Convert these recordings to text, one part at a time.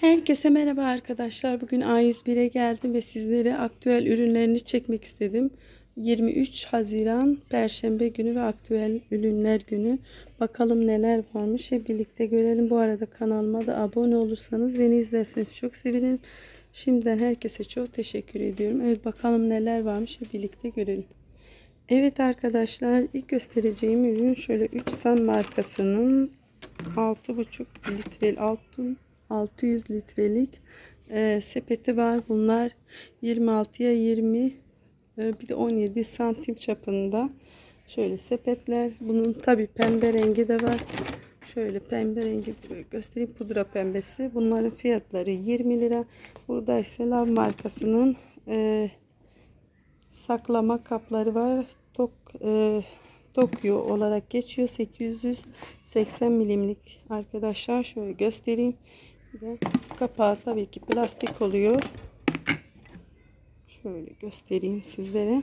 Herkese merhaba arkadaşlar. Bugün A101'e geldim ve sizlere aktüel ürünlerini çekmek istedim. 23 Haziran Perşembe günü ve aktüel ürünler günü. Bakalım neler varmış. Hep birlikte görelim. Bu arada kanalıma da abone olursanız beni izlerseniz çok sevinirim. Şimdiden herkese çok teşekkür ediyorum. Evet bakalım neler varmış. Hep birlikte görelim. Evet arkadaşlar ilk göstereceğim ürün şöyle 3 San markasının 6,5 litre altın 600 litrelik e, sepeti var. Bunlar 26'ya 20 e, bir de 17 santim çapında. Şöyle sepetler. Bunun tabi pembe rengi de var. Şöyle pembe rengi göstereyim. Pudra pembesi. Bunların fiyatları 20 lira. Burada ise Lav markasının e, saklama kapları var. Tok e, Tokyo olarak geçiyor. 880 milimlik arkadaşlar. Şöyle göstereyim. De kapağı tabii ki plastik oluyor. Şöyle göstereyim sizlere.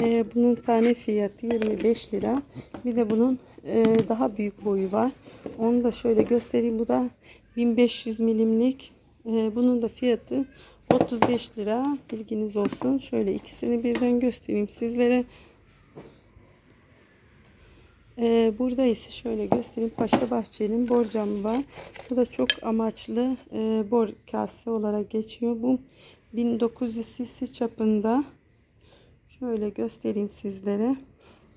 Ee, bunun tane fiyatı 25 lira. Bir de bunun e, daha büyük boyu var. Onu da şöyle göstereyim. Bu da 1500 milimlik. Ee, bunun da fiyatı 35 lira. Bilginiz olsun. Şöyle ikisini birden göstereyim sizlere. Ee, burada ise şöyle göstereyim. Paşa Bahçeli'nin borcamı var. Bu da çok amaçlı e, bor kase olarak geçiyor. Bu 1900 cc çapında. Şöyle göstereyim sizlere.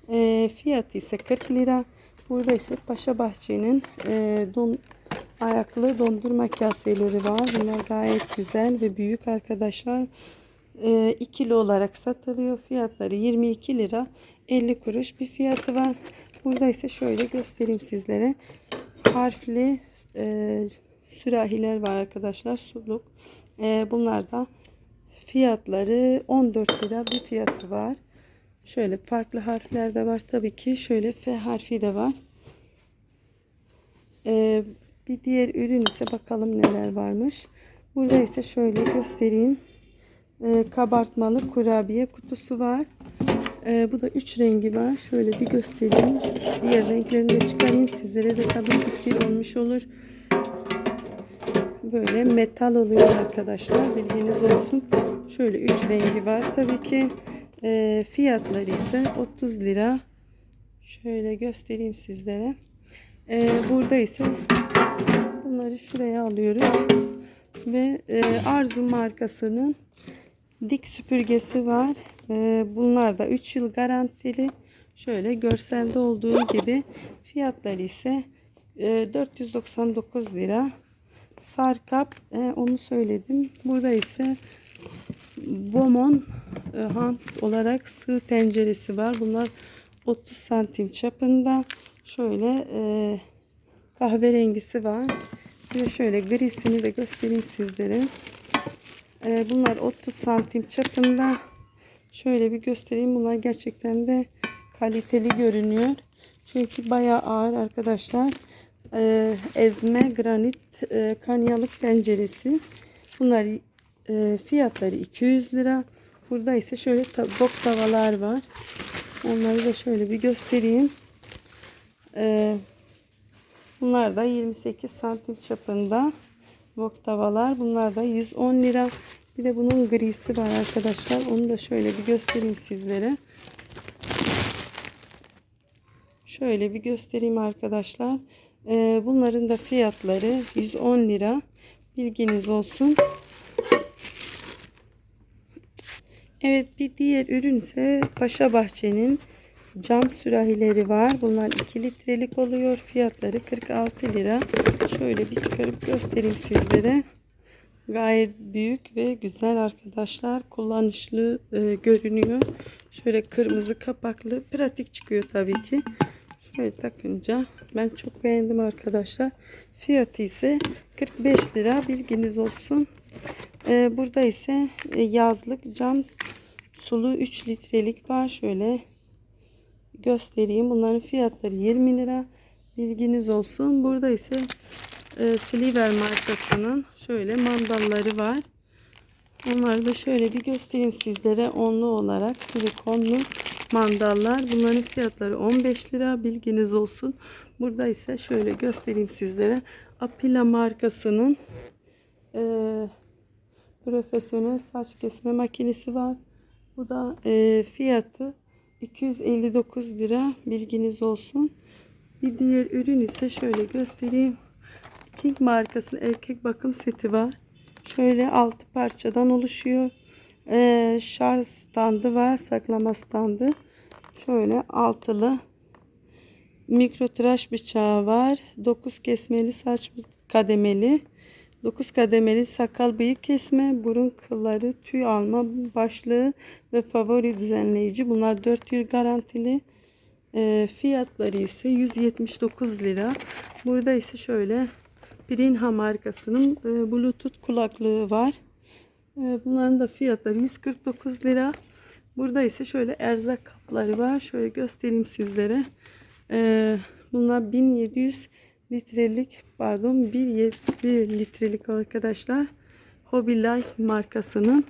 E, fiyatı ise 40 lira. Burada ise Paşa Bahçe'nin e, don, ayaklı dondurma kaseleri var. Bunlar gayet güzel ve büyük arkadaşlar. E, ikili olarak satılıyor. Fiyatları 22 lira. 50 kuruş bir fiyatı var. Burada ise şöyle göstereyim sizlere. Harfli e, sürahiler var arkadaşlar. Suluk. E, bunlar da fiyatları 14 lira bir fiyatı var. Şöyle farklı harfler de var. Tabii ki şöyle F harfi de var. E, bir diğer ürün ise bakalım neler varmış. Burada ise şöyle göstereyim. E, kabartmalı kurabiye kutusu var. Ee, bu da üç rengi var. Şöyle bir göstereyim. Diğer renklerini de çıkarayım. Sizlere de tabii fikir olmuş olur. Böyle metal oluyor arkadaşlar. Bilginiz olsun. Şöyle üç rengi var. Tabii ki e, fiyatları ise 30 lira. Şöyle göstereyim sizlere. E, burada ise bunları şuraya alıyoruz. Ve e, Arzu markasının dik süpürgesi var. Ee, bunlar da 3 yıl garantili. Şöyle görselde olduğu gibi fiyatları ise 499 e, lira. Sarkap e, onu söyledim. Burada ise Vomon e, hand olarak sığ tenceresi var. Bunlar 30 santim çapında. Şöyle kahverengisi var. Bir şöyle grisini de göstereyim sizlere. Bunlar 30 santim çapında. Şöyle bir göstereyim. Bunlar gerçekten de kaliteli görünüyor. Çünkü bayağı ağır arkadaşlar. Ee, ezme granit e, kanyalık tenceresi. Bunlar e, fiyatları 200 lira. Burada ise şöyle bok tavalar var. Onları da şöyle bir göstereyim. Ee, bunlar da 28 santim çapında bok tavalar. Bunlar da 110 lira. Bir de bunun grisi var arkadaşlar. Onu da şöyle bir göstereyim sizlere. Şöyle bir göstereyim arkadaşlar. Ee, bunların da fiyatları 110 lira. Bilginiz olsun. Evet bir diğer ürün ise Paşa Bahçe'nin cam sürahileri var. Bunlar 2 litrelik oluyor. Fiyatları 46 lira. Şöyle bir çıkarıp göstereyim sizlere. Gayet büyük ve güzel arkadaşlar. Kullanışlı e, görünüyor. Şöyle kırmızı kapaklı. Pratik çıkıyor tabii ki. Şöyle takınca ben çok beğendim arkadaşlar. Fiyatı ise 45 lira. Bilginiz olsun. E, burada ise e, yazlık cam sulu 3 litrelik var. Şöyle göstereyim. Bunların fiyatları 20 lira. Bilginiz olsun. Burada ise e, Sliver markasının şöyle mandalları var. Onları da şöyle bir göstereyim sizlere. Onlu olarak silikonlu mandallar. Bunların fiyatları 15 lira. Bilginiz olsun. Burada ise şöyle göstereyim sizlere. Apila markasının e, profesyonel saç kesme makinesi var. Bu da e, fiyatı 259 lira bilginiz olsun. Bir diğer ürün ise şöyle göstereyim. King markasının erkek bakım seti var. Şöyle 6 parçadan oluşuyor. Ee, şarj standı var. Saklama standı. Şöyle altılı. Mikro tıraş bıçağı var. 9 kesmeli saç kademeli. 9 kademeli sakal bıyık kesme, burun kılları, tüy alma başlığı ve favori düzenleyici. Bunlar 4 yıl garantili. E, fiyatları ise 179 lira. Burada ise şöyle Pirinha markasının e, Bluetooth kulaklığı var. E, bunların da fiyatları 149 lira. Burada ise şöyle erzak kapları var. Şöyle göstereyim sizlere. E, bunlar 1700 litrelik pardon 1.7 litrelik arkadaşlar. Hobby Life markasının.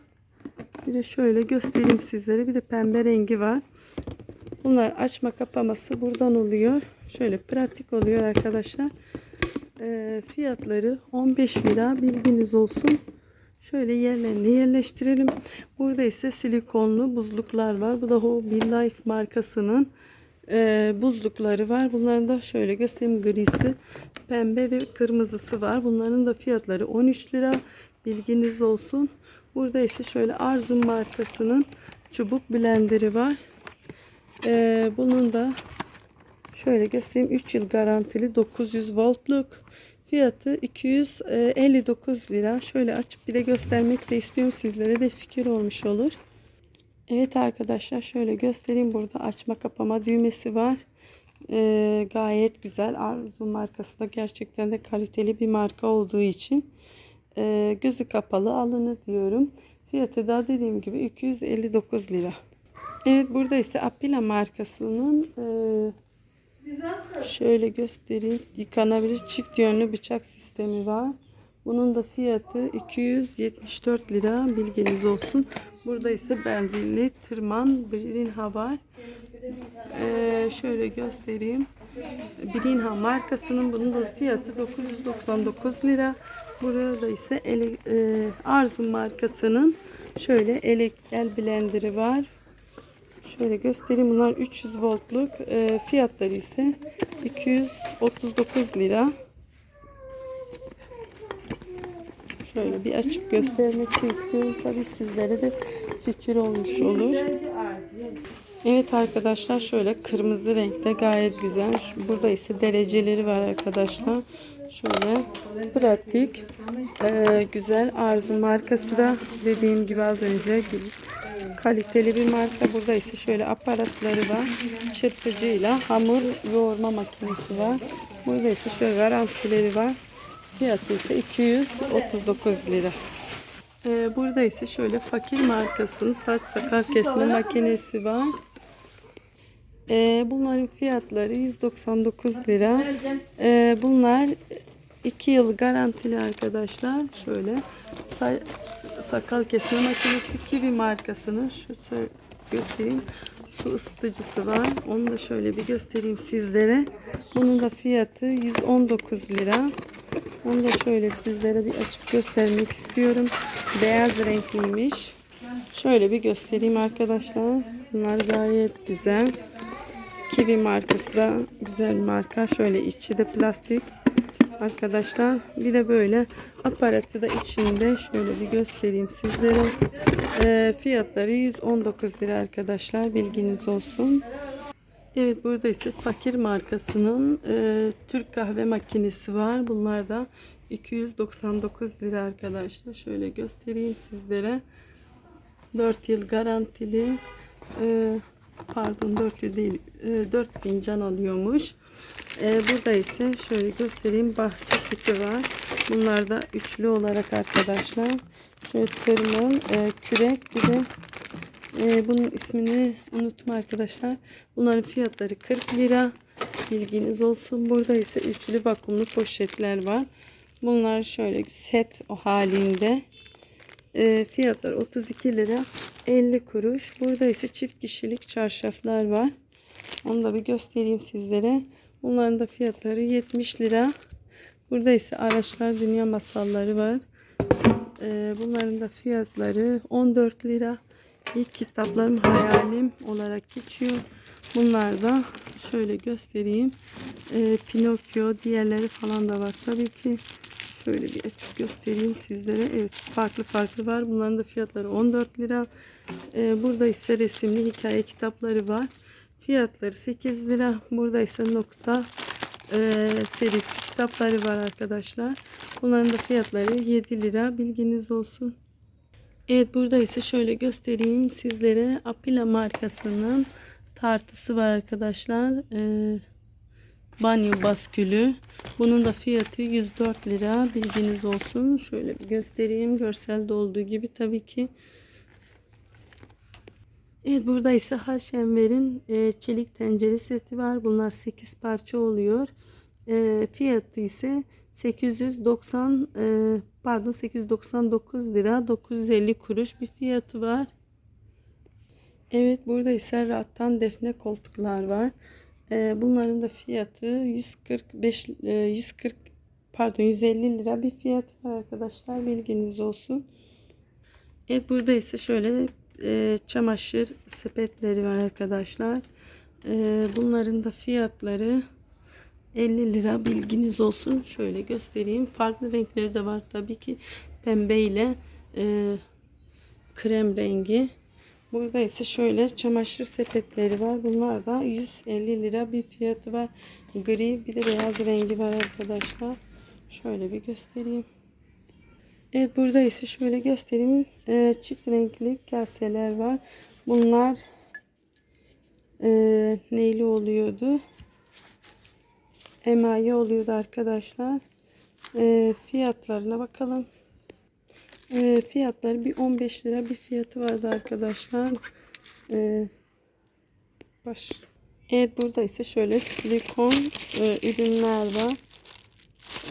Bir de şöyle göstereyim sizlere. Bir de pembe rengi var. Bunlar açma kapaması buradan oluyor. Şöyle pratik oluyor arkadaşlar. E, fiyatları 15 lira bilginiz olsun. Şöyle yerlerine yerleştirelim. Burada ise silikonlu buzluklar var. Bu da Hobby Life markasının e, buzlukları var. Bunların da şöyle göstereyim grisi, pembe ve kırmızısı var. Bunların da fiyatları 13 lira. Bilginiz olsun. Burada ise şöyle Arzum markasının çubuk blenderi var. E, bunun da şöyle göstereyim 3 yıl garantili 900 voltluk. Fiyatı 259 lira. Şöyle açıp bir de göstermek de istiyorum sizlere de fikir olmuş olur. Evet arkadaşlar şöyle göstereyim. Burada açma kapama düğmesi var. Ee, gayet güzel. Arzu markası da gerçekten de kaliteli bir marka olduğu için e, gözü kapalı alınır diyorum. Fiyatı da dediğim gibi 259 lira. Evet burada ise Apila markasının e, şöyle göstereyim. Yıkanabilir çift yönlü bıçak sistemi var. Bunun da fiyatı 274 lira bilginiz olsun. Burada ise benzinli tırman Birinha var. Ee, şöyle göstereyim. Birinha markasının bunun da fiyatı 999 lira. Burada ise ele, e, Arzu markasının şöyle elek el blenderi var. Şöyle göstereyim. Bunlar 300 voltluk. E, fiyatları ise 239 lira. Şöyle bir açıp göstermek istiyorum. Tabii sizlere de fikir olmuş olur. Evet arkadaşlar şöyle kırmızı renkte gayet güzel. Burada ise dereceleri var arkadaşlar. Şöyle pratik e, güzel Arzu markası da dediğim gibi az önce kaliteli bir marka. Burada ise şöyle aparatları var. Çırpıcıyla hamur yoğurma makinesi var. Burada ise şöyle garantileri var. Fiyatı ise 239 lira. Ee, burada ise şöyle fakir markasının saç sakal kesme makinesi var. Ee, bunların fiyatları 199 lira. Ee, bunlar 2 yıl garantili arkadaşlar. Şöyle sa- sakal kesme makinesi Kiwi markasının şu göstereyim. Su ısıtıcısı var. Onu da şöyle bir göstereyim sizlere. Bunun da fiyatı 119 lira. Onu da şöyle sizlere bir açıp göstermek istiyorum. Beyaz renkliymiş. Şöyle bir göstereyim arkadaşlar. Bunlar gayet güzel. Kiwi markası da güzel bir marka. Şöyle içi de plastik. Arkadaşlar bir de böyle aparatı da içinde şöyle bir göstereyim sizlere. Ee, fiyatları 119 lira arkadaşlar bilginiz olsun. Evet burada ise fakir markasının e, Türk kahve makinesi var. Bunlar da 299 lira arkadaşlar. Şöyle göstereyim sizlere. 4 yıl garantili. E, pardon 4 yıl değil. E, 4 fincan alıyormuş. E, burada ise şöyle göstereyim. Bahçe seti var. Bunlar da üçlü olarak arkadaşlar. Şöyle tırmın, e, kürek bir de ee, bunun ismini unuttum arkadaşlar. Bunların fiyatları 40 lira. Bilginiz olsun. Burada ise üçlü vakumlu poşetler var. Bunlar şöyle set o halinde. Ee, fiyatlar 32 lira 50 kuruş. Burada ise çift kişilik çarşaflar var. Onu da bir göstereyim sizlere. Bunların da fiyatları 70 lira. Burada ise araçlar dünya masalları var. Ee, bunların da fiyatları 14 lira. İlk kitaplarım hayalim olarak geçiyor. Bunlar da şöyle göstereyim. Ee, Pinokyo diğerleri falan da var tabii ki. Şöyle bir açıp göstereyim sizlere. Evet farklı farklı var. Bunların da fiyatları 14 lira. Ee, burada ise resimli hikaye kitapları var. Fiyatları 8 lira. Burada ise nokta e, serisi kitapları var arkadaşlar. Bunların da fiyatları 7 lira. Bilginiz olsun. Evet burada ise şöyle göstereyim sizlere. Apila markasının tartısı var arkadaşlar. Ee, banyo baskülü. Bunun da fiyatı 104 lira. Bilginiz olsun. Şöyle bir göstereyim. Görselde olduğu gibi tabii ki. Evet burada ise Haşenver'in e, çelik tencere seti var. Bunlar 8 parça oluyor. E, fiyatı ise 890 e, pardon 899 lira 950 kuruş bir fiyatı var. Evet burada ise rattan defne koltuklar var. E, bunların da fiyatı 145 e, 140 pardon 150 lira bir fiyatı var arkadaşlar bilginiz olsun. Evet burada ise şöyle e, çamaşır sepetleri var arkadaşlar. E, bunların da fiyatları 50 lira bilginiz olsun. Şöyle göstereyim. Farklı renkleri de var tabii ki. Pembe ile e, krem rengi. Burada ise şöyle çamaşır sepetleri var. Bunlar da 150 lira bir fiyatı var. Gri bir de beyaz rengi var arkadaşlar. Şöyle bir göstereyim. Evet burada ise şöyle göstereyim. Ee, çift renkli kaseler var. Bunlar e, neyli oluyordu? Emaye oluyordu arkadaşlar. E, fiyatlarına bakalım. E, fiyatları bir 15 lira bir fiyatı vardı arkadaşlar. E, baş. Evet burada ise şöyle silikon e, ürünler var.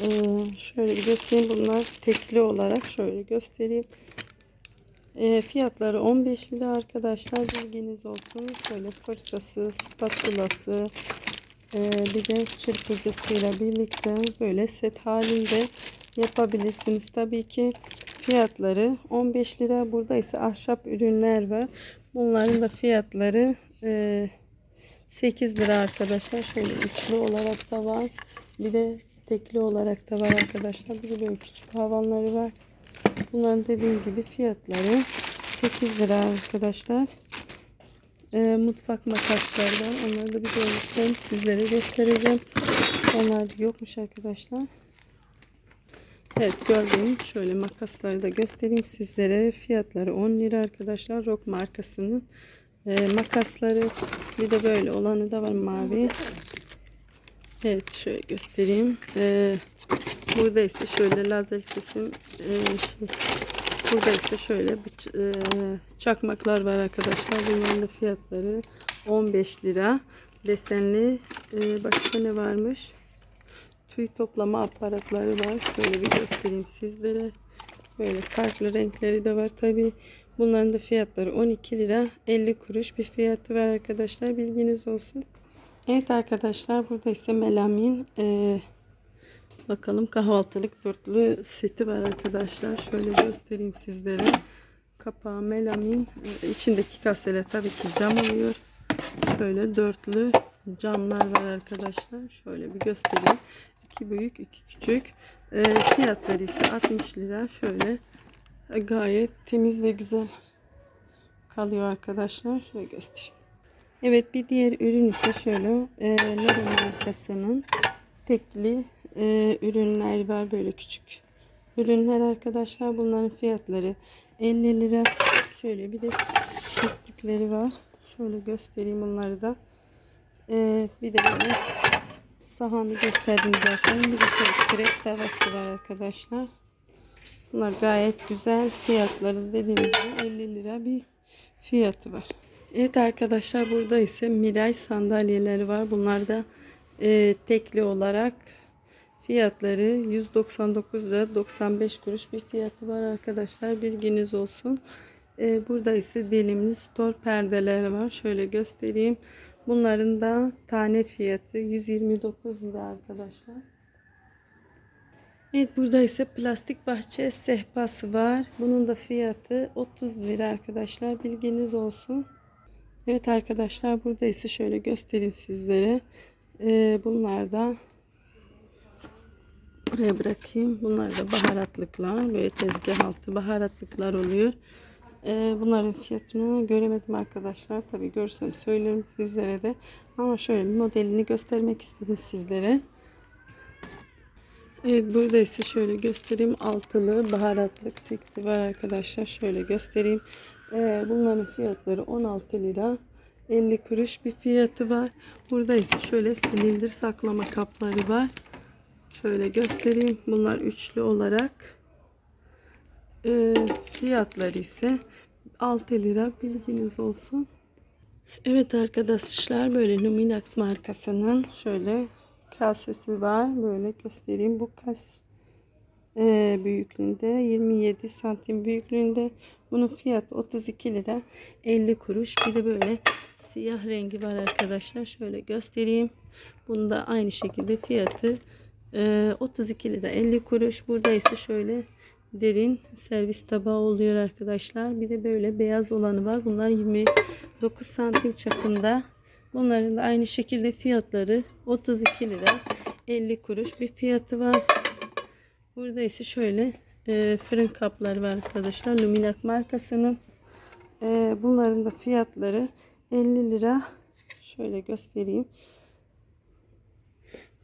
Ee, şöyle bir göstereyim. Bunlar tekli olarak şöyle göstereyim. Ee, fiyatları 15 lira arkadaşlar. Bilginiz olsun. Şöyle fırçası, spatulası, e, bir de çırpıcısıyla birlikte böyle set halinde yapabilirsiniz. Tabii ki fiyatları 15 lira. Burada ise ahşap ürünler var. Bunların da fiyatları e, 8 lira arkadaşlar. Şöyle üçlü olarak da var. Bir de tekli olarak da var arkadaşlar. Bir böyle küçük havanları var. Bunların dediğim gibi fiyatları 8 lira arkadaşlar. Ee, mutfak makaslardan onları da bir görürsem sizlere göstereceğim. Onlar yokmuş arkadaşlar. Evet gördüğüm şöyle makasları da göstereyim sizlere. Fiyatları 10 lira arkadaşlar. Rock markasının e, makasları. Bir de böyle olanı da var mavi. Evet şöyle göstereyim. Ee, burada ise şöyle lazer kesim e, şey, burada ise şöyle bıç, e, çakmaklar var arkadaşlar. Bunların da fiyatları 15 lira. Desenli e, başka ne varmış? Tüy toplama aparatları var. Şöyle bir göstereyim sizlere. Böyle farklı renkleri de var tabi. Bunların da fiyatları 12 lira 50 kuruş bir fiyatı var arkadaşlar. Bilginiz olsun. Evet arkadaşlar burada ise melamin e, bakalım kahvaltılık dörtlü seti var arkadaşlar. Şöyle göstereyim sizlere. Kapağı melamin e, içindeki kaseler tabii ki cam oluyor. Böyle dörtlü camlar var arkadaşlar. Şöyle bir göstereyim. İki büyük iki küçük. E, fiyatları ise 60 lira. Şöyle e, gayet temiz ve güzel kalıyor arkadaşlar. Şöyle göstereyim. Evet bir diğer ürün ise şöyle. E, Lero markasının tekli e, ürünler var böyle küçük ürünler arkadaşlar. Bunların fiyatları 50 lira. Şöyle bir de sütlükleri var. Şöyle göstereyim bunları da. E, bir de böyle sahanı gösterdim zaten. Bir de krep tavası var arkadaşlar. Bunlar gayet güzel. Fiyatları dediğim gibi 50 lira bir fiyatı var Evet arkadaşlar burada ise Miray sandalyeleri var. Bunlar da e, tekli olarak fiyatları 199 lira 95 kuruş bir fiyatı var arkadaşlar. Bilginiz olsun. E, burada ise dilimli stor perdeler var. Şöyle göstereyim. Bunların da tane fiyatı 129 lira arkadaşlar. Evet burada ise plastik bahçe sehpası var. Bunun da fiyatı 30 lira arkadaşlar. Bilginiz olsun. Evet arkadaşlar burada ise şöyle göstereyim sizlere. Ee, bunlar da buraya bırakayım. Bunlar da baharatlıklar. Böyle tezgah altı baharatlıklar oluyor. Ee, bunların fiyatını göremedim arkadaşlar. Tabi görsem söylerim sizlere de. Ama şöyle modelini göstermek istedim sizlere. Evet burada ise şöyle göstereyim. Altılı baharatlık sekti var arkadaşlar. Şöyle göstereyim. Ee, bunların fiyatları 16 lira. 50 kuruş bir fiyatı var. Burada ise şöyle silindir saklama kapları var. Şöyle göstereyim. Bunlar üçlü olarak. Ee, fiyatları ise 6 lira. Bilginiz olsun. Evet arkadaşlar böyle Luminax markasının şöyle kasesi var. Böyle göstereyim. Bu kas e, büyüklüğünde 27 santim büyüklüğünde. Bunun fiyatı 32 lira 50 kuruş. Bir de böyle siyah rengi var arkadaşlar. Şöyle göstereyim. Bunda aynı şekilde fiyatı e, 32 lira 50 kuruş. Burada ise şöyle derin servis tabağı oluyor arkadaşlar. Bir de böyle beyaz olanı var. Bunlar 29 santim çapında. Bunların da aynı şekilde fiyatları 32 lira 50 kuruş bir fiyatı var. Burada ise şöyle e, fırın kapları var arkadaşlar. Luminac markasının. E, bunların da fiyatları 50 lira. Şöyle göstereyim.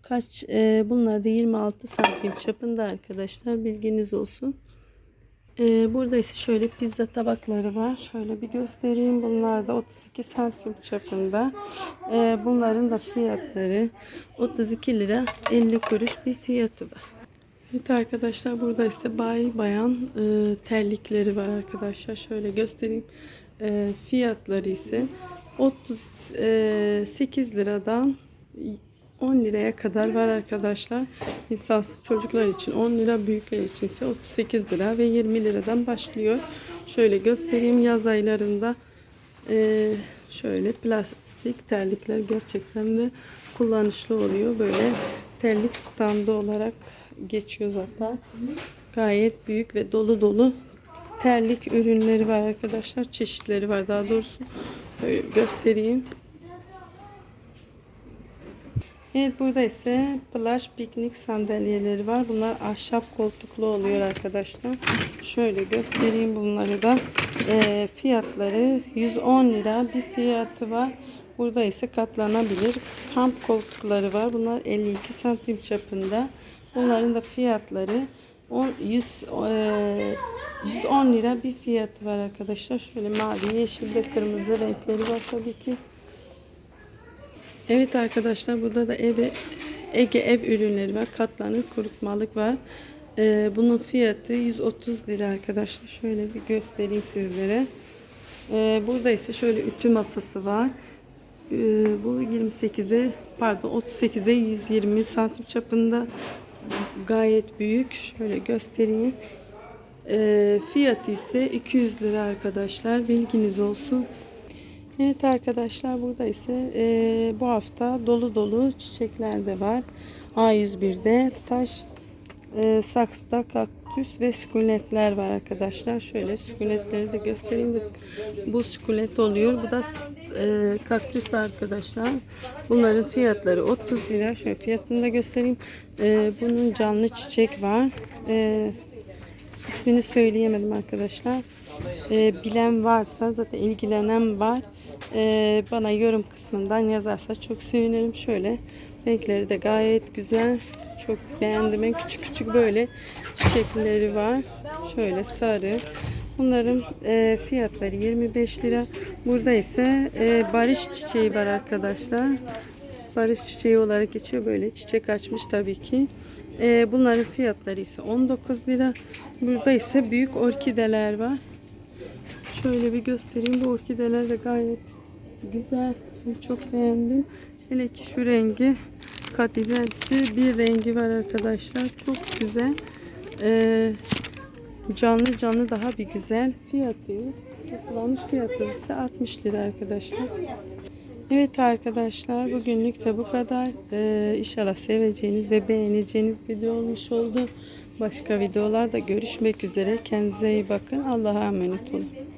Kaç e, bunlar da 26 santim çapında arkadaşlar. Bilginiz olsun. Ee, burada ise şöyle pizza tabakları var. Şöyle bir göstereyim. Bunlar da 32 santim çapında. Ee, bunların da fiyatları 32 lira 50 kuruş bir fiyatı var. Evet arkadaşlar burada ise bay bayan e, terlikleri var arkadaşlar. Şöyle göstereyim. E, fiyatları ise 38 liradan 10 liraya kadar var arkadaşlar. İnsansız çocuklar için 10 lira, büyükler için ise 38 lira ve 20 liradan başlıyor. Şöyle göstereyim yaz aylarında e, şöyle plastik terlikler gerçekten de kullanışlı oluyor. Böyle terlik standı olarak geçiyor zaten. Gayet büyük ve dolu dolu terlik ürünleri var arkadaşlar. Çeşitleri var daha doğrusu. Böyle göstereyim. Evet burada ise plaj piknik sandalyeleri var. Bunlar ahşap koltuklu oluyor arkadaşlar. Şöyle göstereyim bunları da. E, fiyatları 110 lira bir fiyatı var. Burada ise katlanabilir kamp koltukları var. Bunlar 52 santim çapında. Bunların da fiyatları 10, 100, e, 110 lira bir fiyatı var arkadaşlar. Şöyle mavi, yeşil ve kırmızı renkleri var tabii ki. Evet arkadaşlar burada da Ege, Ege ev ürünleri var. Katlanır kurutmalık var. Ee, bunun fiyatı 130 lira arkadaşlar. Şöyle bir göstereyim sizlere. Ee, burada ise şöyle ütü masası var. Ee, bu 28'e pardon 38'e 120 santim çapında gayet büyük. Şöyle göstereyim. Ee, fiyatı ise 200 lira arkadaşlar. Bilginiz olsun. Evet arkadaşlar burada ise e, bu hafta dolu dolu çiçekler de var. A101'de taş e, saksıda kaktüs ve sükunetler var arkadaşlar. Şöyle sükunetleri de göstereyim. Bu sükunet oluyor. Bu da e, kaktüs arkadaşlar. Bunların fiyatları 30 lira. Şöyle fiyatını da göstereyim. E, bunun canlı çiçek var. E, ismini söyleyemedim arkadaşlar. E, bilen varsa zaten ilgilenen var. E, bana yorum kısmından yazarsa çok sevinirim. Şöyle renkleri de gayet güzel. Çok beğendim. En küçük küçük böyle çiçekleri var. Şöyle sarı. Bunların e, fiyatları 25 lira. Burada ise e, barış çiçeği var arkadaşlar. Barış çiçeği olarak geçiyor. Böyle çiçek açmış tabii ki. E, bunların fiyatları ise 19 lira. Burada ise büyük orkideler var. Şöyle bir göstereyim. Bu orkideler de gayet güzel. Çok beğendim. Hele ki şu rengi kadiversi bir rengi var arkadaşlar. Çok güzel. Ee, canlı canlı daha bir güzel. Fiyatı kullanmış fiyatı ise 60 lira arkadaşlar. Evet arkadaşlar bugünlük de bu kadar. Ee, inşallah seveceğiniz ve beğeneceğiniz video olmuş oldu. Başka videolarda görüşmek üzere. Kendinize iyi bakın. Allah'a emanet olun.